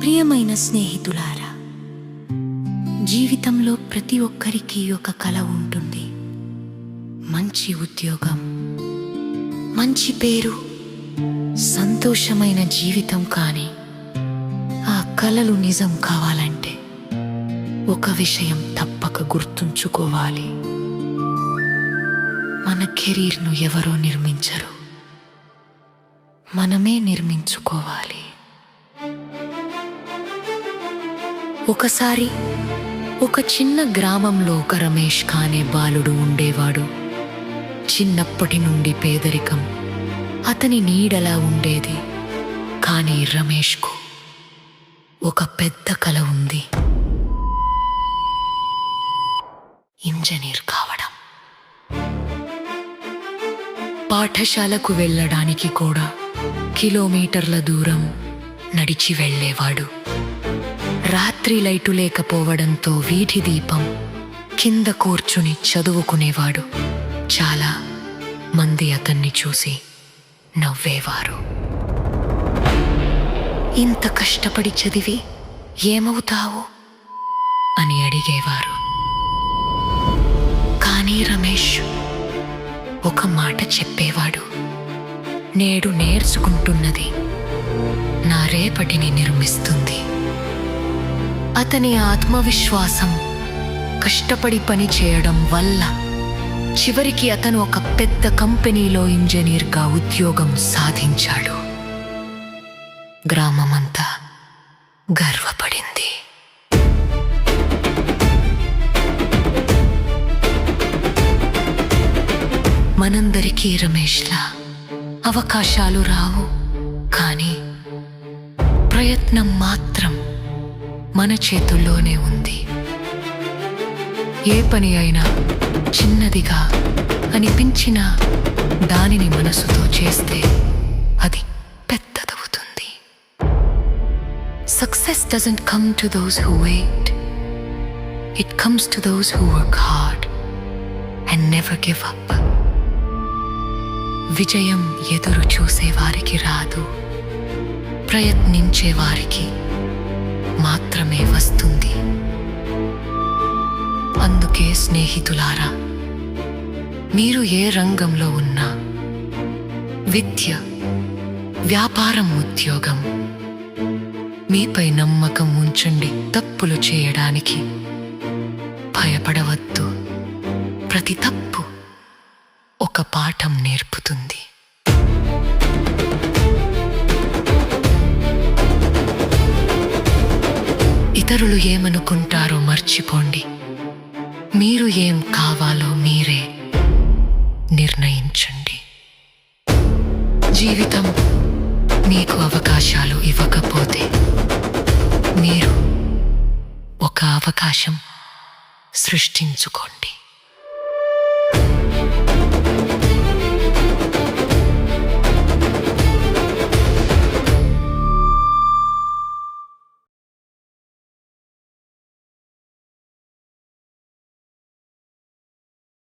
ప్రియమైన స్నేహితులారా జీవితంలో ప్రతి ఒక్కరికి ఒక కళ ఉంటుంది. మంచి ఉద్యోగం మంచి పేరు సంతోషమైన జీవితం కానీ ఆ కళలు నిజం కావాలంటే ఒక విషయం తప్పక గుర్తుంచుకోవాలి. మన కెరీర్ను ఎవరో నిర్మించరు. మనమే నిర్మించుకోవాలి. ఒకసారి ఒక చిన్న గ్రామంలో ఒక రమేష్ కానే బాలుడు ఉండేవాడు. చిన్నప్పటి నుండి పేదరికం. అతని నీడలా ఉండేది. కానీ రమేష్కు ఒక పెద్ద కల ఉంది. ఇంజనీర్ కావడం. పాఠశాలకు వెళ్ళడానికి కూడా కిలోమీటర్ల దూరం నడిచి వెళ్ళేవాడు. రాత్రి లైటు లేకపోవడంతో వీధి దీపం కింద కూర్చుని చదువుకునేవాడు. చాలా మంది అతన్ని చూసి నవ్వేవారు. ఇంత కష్టపడి చదివి ఏమవుతావు? అని అడిగేవారు. కానీ రమేష్ ఒక మాట చెప్పేవాడు. నేడు నేర్చుకుంటున్నది నా రేపటిని నిర్మిస్తుంది. అతని ఆత్మవిశ్వాసం కష్టపడి పని చేయడం వల్ల చివరికి అతను ఒక పెద్ద కంపెనీలో ఇంజనీర్గా ఉద్యోగం సాధించాడు. గ్రామమంతా గర్వపడింది. మనందరికీ రమేష్లా అవకాశాలు రావు కానీ ప్రయత్నం మాత్రం మన చేతుల్లోనే ఉంది. ఏ పని అయినా చిన్నదిగా అనిపించినా దానిని మనసుతో చేస్తే అది పెద్దదవుతుంది. Success doesn't come to those who wait it comes to those who work hard and never give up విజయం ఎదురు చూసే వారికి రాదు. ప్రయత్నించే వారికి మాత్రమే వస్తుంది. అందుకే స్నేహితులారా మీరు ఏ రంగంలో ఉన్నా విద్య వ్యాపారం ఉద్యోగం మీపై నమ్మకం ఉంచండి. తప్పులు చేయడానికి భయపడవద్దు. ప్రతి తప్పు ఒక పాఠం నేర్పుతుంది. ఇతరులు ఏమనుకుంటారో మర్చిపోండి. మీరు ఏం కావాలో మీరే నిర్ణయించండి. జీవితం మీకు అవకాశాలు ఇవ్వకపోతే మీరు ఒక అవకాశం సృష్టించుకోండి.